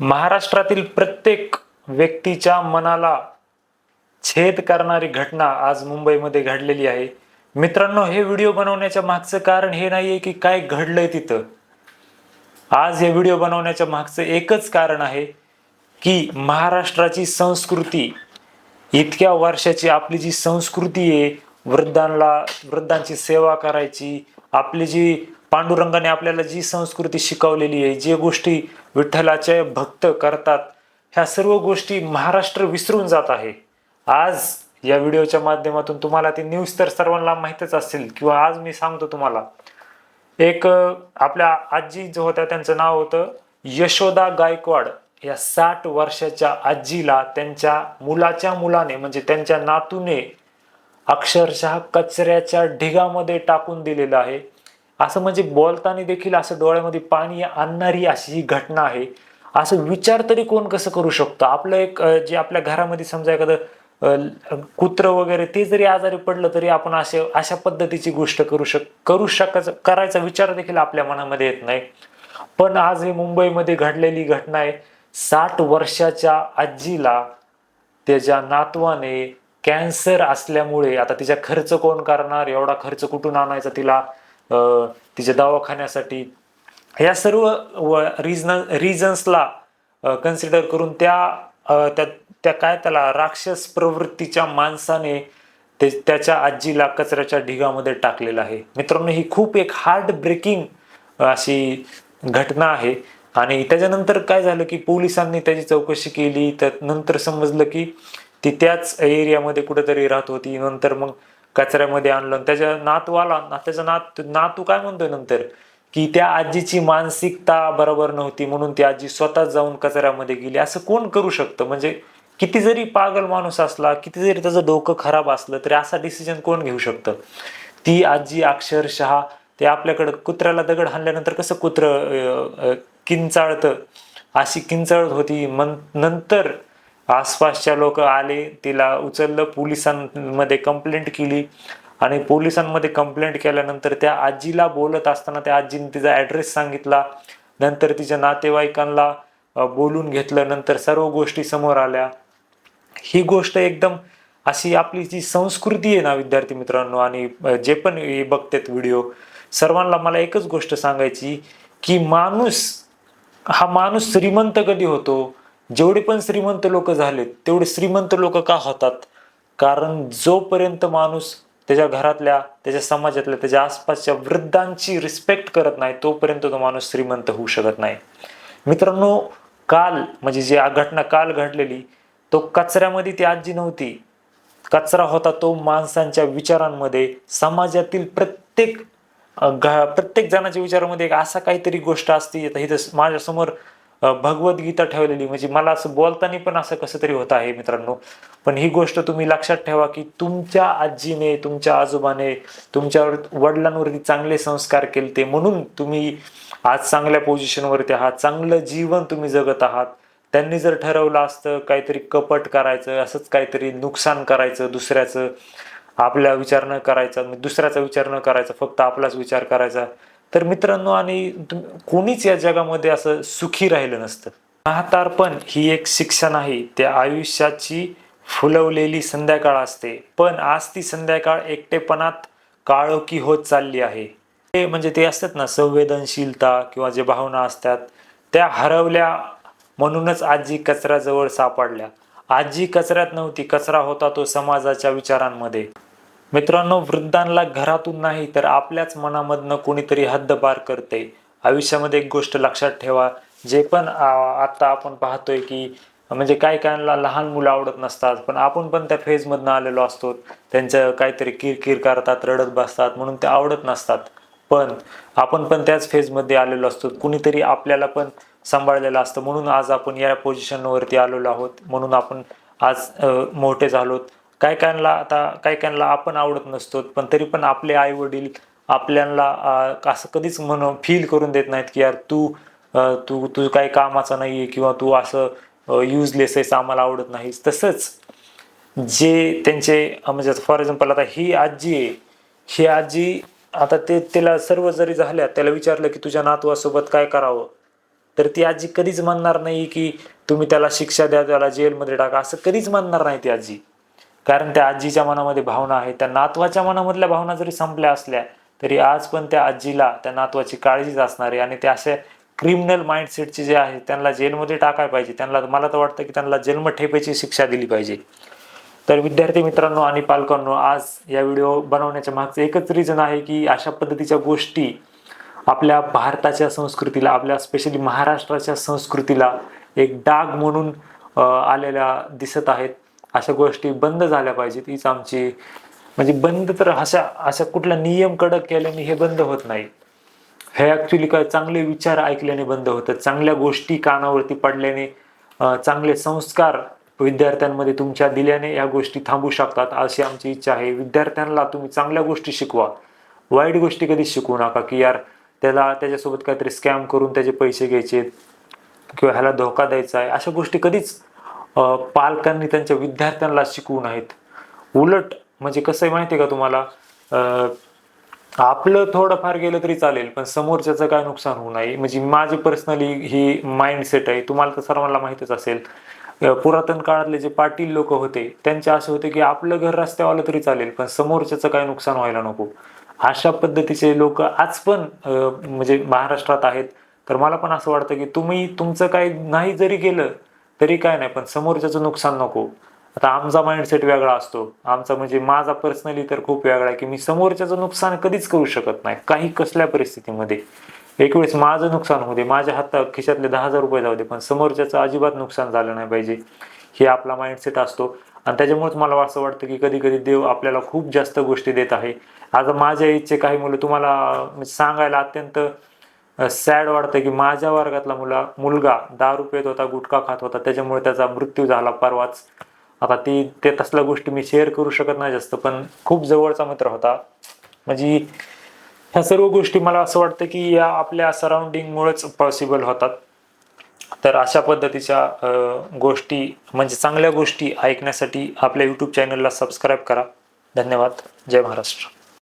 महाराष्ट्रातील प्रत्येक व्यक्तीच्या मनाला छेद करणारी घटना आज मुंबईमध्ये घडलेली आहे. मित्रांनो हे व्हिडिओ बनवण्याच्या मागचं कारण हे नाही आहे की काय घडलंय तिथं. आज हे व्हिडिओ बनवण्याच्या मागचं एकच कारण आहे की महाराष्ट्राची संस्कृती इतक्या वर्षाची आपली जी संस्कृती आहे वृद्धांना वृद्धांची सेवा करायची आपली जी पांडुरंगाने आपल्याला जी संस्कृती शिकवलेली आहे जे गोष्टी विठ्ठलाचे भक्त करतात ह्या सर्व गोष्टी महाराष्ट्र विसरून जात आहे. आज या व्हिडिओच्या माध्यमातून तुम्हाला ती न्यूज तर सर्वांना माहीतच असेल किंवा आज मी सांगतो तुम्हाला. एक आपल्या आजी जो होत्या त्यांचं नाव होतं यशोदा गायकवाड. या साठ वर्षाच्या आजीला त्यांच्या मुलाच्या मुलाने म्हणजे त्यांच्या नातूने अक्षरशः कचऱ्याच्या ढिगामध्ये टाकून दिलेलं आहे. असं म्हणजे बोलताना देखील असं डोळ्यामध्ये पाणी आणणारी अशी ही घटना आहे. असं विचार तरी कोण कसं करू शकतो? आपलं एक जे आपल्या घरामध्ये समजा एखादं कुत्र वगैरे ते जरी आजारी पडलं तरी आपण असे अशा पद्धतीची गोष्ट करू शक करू शकायचं करायचा विचार देखील आपल्या मनामध्ये येत नाही. पण आज ही मुंबईमध्ये घडलेली घटना आहे. साठ वर्षाच्या आजीला त्याच्या नातवाने कॅन्सर असल्यामुळे आता तिचा खर्च कोण करणार? एवढा खर्च कुठून आणायचा तिला? तिच्या दवाखान्यासाठी. या सर्व रिजन रिझन्सला कन्सिडर करून त्या त्या त्या काय त्याला राक्षस प्रवृत्तीच्या माणसाने ते त्याच्या आजीला कचऱ्याच्या ढिगामध्ये टाकलेलं आहे. मित्रांनो ही खूप एक हार्ट ब्रेकिंग अशी घटना आहे. आणि त्याच्यानंतर काय झालं की पोलिसांनी त्याची चौकशी केली. तर नंतर समजलं की ती त्याच एरियामध्ये कुठेतरी राहत होती. नंतर मग कचऱ्यामध्ये आणलं त्याच्या नातवाला ना- त्याचा नात नातू काय म्हणतोय नंतर? की त्या आजीची मानसिकता बरोबर नव्हती म्हणून ती आजी स्वतः जाऊन कचऱ्यामध्ये गेली. असं कोण करू शकतं? म्हणजे किती जरी पागल माणूस असला किती जरी त्याचं डोकं खराब असलं तरी असा डिसिजन कोण घेऊ शकतं? ती आजी अक्षरशः ते आपल्याकडं कुत्र्याला दगड हाणल्यानंतर कसं कुत्र किंचाळतं? अशी किंचाळत होती. मन नंतर आसपासच्या लोक आले तिला उचललं पोलिसांमध्ये कंप्लेंट केली. आणि पोलिसांमध्ये कंप्लेंट केल्यानंतर त्या आजीला बोलत असताना त्या आजीने तिचा ॲड्रेस सांगितला. नंतर तिच्या नातेवाईकांना बोलून घेतलं. नंतर सर्व गोष्टी समोर आल्या. ही गोष्ट एकदम अशी आपली जी संस्कृती आहे ना विद्यार्थी मित्रांनो आणि जे पण हे बघतात व्हिडिओ सर्वांना मला एकच गोष्ट सांगायची की माणूस हा माणूस श्रीमंत कधी होतो? जेवढे पण श्रीमंत लोक झालेत तेवढे श्रीमंत लोक का होतात? कारण जोपर्यंत माणूस त्याच्या घरातल्या त्याच्या समाजातल्या त्याच्या आसपासच्या वृद्धांची रिस्पेक्ट करत नाही तोपर्यंत तो माणूस श्रीमंत होऊ शकत नाही. मित्रांनो काल म्हणजे जी घटना काल घडलेली तो कचऱ्यामध्ये ती आजी नव्हती. कचरा होता तो माणसांच्या विचारांमध्ये समाजातील प्रत्येक घ- प्रत्येक जणाच्या विचारामध्ये एक असा काहीतरी गोष्ट असते आता इथं माझ्या भगवद्गीता ठेवलेली म्हणजे मला असं बोलताना पण असं कसं तरी होत आहे मित्रांनो. पण ही गोष्ट तुम्ही लक्षात ठेवा की तुमच्या आजीने तुमच्या आजोबाने तुमच्यावर वडिलांवरती चांगले संस्कार केले ते म्हणून तुम्ही आज चांगल्या पोझिशनवरती आहात चांगलं जीवन तुम्ही जगत आहात. त्यांनी जर ठरवलं असतं काहीतरी कपट करायचं असंच काहीतरी नुकसान करायचं दुसऱ्याचं आपल्या विचार न करायचा दुसऱ्याचा विचार न करायचा फक्त आपलाच विचार करायचा तर मित्रांनो आणि कोणीच या जगामध्ये असं सुखी राहिलं नसतं. म्हातारपण ही एक शिक्षण आहे. त्या आयुष्याची फुलवलेली संध्याकाळ असते. पण आज ती संध्याकाळ एकटेपणात काळोखी होत चालली आहे. ते म्हणजे ते असतात ना संवेदनशीलता किंवा जे भावना असतात त्या हरवल्या म्हणूनच आजी कचऱ्याजवळ सापडल्या. आजी कचऱ्यात नव्हती. कचरा होता तो समाजाच्या विचारांमध्ये. मित्रांनो वृद्धांना घरातून नाही तर आपल्याच मनामधनं कोणीतरी हद्दपार करते. आयुष्यामध्ये एक गोष्ट लक्षात ठेवा जे पण आता आपण पाहतोय की म्हणजे काय काहींना लहान मुलं आवडत नसतात पण आपण पण त्या फेजमधनं आलेलो असतो. त्यांचं काहीतरी किरकिर करतात रडत बसतात म्हणून ते आवडत नसतात. पण आपण पण त्याच फेजमध्ये आलेलो असतो कुणीतरी आपल्याला पण सांभाळलेलं असतं. म्हणून आज आपण या पोझिशनवरती आलेलो आहोत. म्हणून आपण आज मोठे झालोत. काय कायला आता काय कायला आपण आवडत नसतो पण तरी पण आपले आई वडील आपल्याला असं कधीच म्हण फील करून देत नाहीत की यार तू तू तू काही कामाचा नाहीये किंवा तू असं युजलेस आहेस आम्हाला आवडत नाहीस. तसंच जे त्यांचे म्हणजे फॉर एक्झाम्पल आता ही आजी आहे ही आजी आता ते त्याला सर्व जरी झाल्या त्याला विचारलं की तुझ्या नातवासोबत काय करावं? तर ती आजी कधीच म्हणणार नाही की तुम्ही त्याला शिक्षा द्या त्याला जेलमध्ये टाका असं कधीच म्हणणार नाही ती आजी. कारण त्या आजीच्या मनामध्ये भावना आहे. त्या नातवाच्या मनामधल्या भावना जरी संपल्या असल्या तरी आज पण त्या आजीला त्या नातवाची काळजीच असणार आहे. आणि ते असे क्रिमिनल माइंडसेटचे जे आहे त्यांना जेलमध्ये टाकायला पाहिजे. त्यांना मला तर वाटतं की त्यांना जन्मठेपेची शिक्षा दिली पाहिजे. तर विद्यार्थी मित्रांनो आणि पालकांनो आज या व्हिडिओ बनवण्याच्या मागचं एकच रिझन आहे की अशा पद्धतीच्या गोष्टी आपल्या भारताच्या संस्कृतीला आपल्या स्पेशली महाराष्ट्राच्या संस्कृतीला एक डाग म्हणून आलेल्या दिसत आहेत. अशा गोष्टी बंद झाल्या पाहिजेत हीच आमची म्हणजे बंद तर अशा अशा कुठला नियम कडक केल्याने हे बंद होत नाही. हे ॲक्च्युली काय चांगले विचार ऐकल्याने बंद होतात. चांगल्या गोष्टी कानावरती पडल्याने चांगले संस्कार विद्यार्थ्यांमध्ये तुमच्या दिल्याने या गोष्टी थांबू शकतात अशी आमची इच्छा आहे. विद्यार्थ्यांना तुम्ही चांगल्या गोष्टी शिकवा. वाईट गोष्टी कधीच शिकवू नका की यार त्याला त्याच्यासोबत काहीतरी स्कॅम करून त्याचे पैसे घ्यायचे किंवा ह्याला धोका द्यायचा आहे अशा गोष्टी कधीच पालकांनी त्यांच्या विद्यार्थ्यांना शिकवू नयेत उलट म्हणजे कसं आहे माहिती आहे का तुम्हाला? आपलं थोडंफार गेलं तरी चालेल पण समोरच्याचं काय नुकसान होऊ नये. म्हणजे माझी पर्सनली ही माइंडसेट आहे. तुम्हाला तर सर्वांना माहितच असेल. पुरातन काळातले जे पाटील लोक होते त्यांचे असे होते की आपलं घर रस्त्यावालं तरी चालेल पण समोरच्याचं काय नुकसान व्हायला नको. अशा पद्धतीचे लोक आज पण म्हणजे महाराष्ट्रात आहेत. तर मला पण असं वाटतं की तुम्ही तुमचं काय नाही जरी केलं तरी काय नाही पण समोरच्याचं नुकसान नको. आता आमचा माइंडसेट वेगळा असतो. आमचा म्हणजे माझा पर्सनली तर खूप वेगळा आहे की मी समोरच्याचं नुकसान कधीच करू शकत नाही काही कसल्या परिस्थितीमध्ये. एक वेळेस माझं नुकसान होऊ दे माझ्या हातात खिशातले दहा हजार रुपये जाऊ दे पण समोरच्याचं अजिबात नुकसान झालं नाही पाहिजे. हे आपला माइंडसेट असतो. आणि त्याच्यामुळेच मला असं वाटतं की कधी कधी देव आपल्याला खूप जास्त गोष्टी देत आहे. आता माझ्या इच्छे काही मुलं तुम्हाला म्हणजे सांगायला अत्यंत सॅड वाटतं की माझ्या वर्गातला मुला मुलगा दारू पेत होता गुटखा खात होता त्याच्यामुळे त्याचा मृत्यू झाला परवाच. आता ती ते तसल्या गोष्टी मी शेअर करू शकत नाही जास्त पण खूप जवळचा मित्र होता. म्हणजे ह्या सर्व गोष्टी मला असं वाटतं की या आपल्या सराउंडिंगमुळेच पॉसिबल होतात. तर अशा पद्धतीच्या गोष्टी म्हणजे चांगल्या गोष्टी ऐकण्यासाठी आपल्या यूट्यूब चॅनलला सबस्क्राईब करा. धन्यवाद. जय महाराष्ट्र.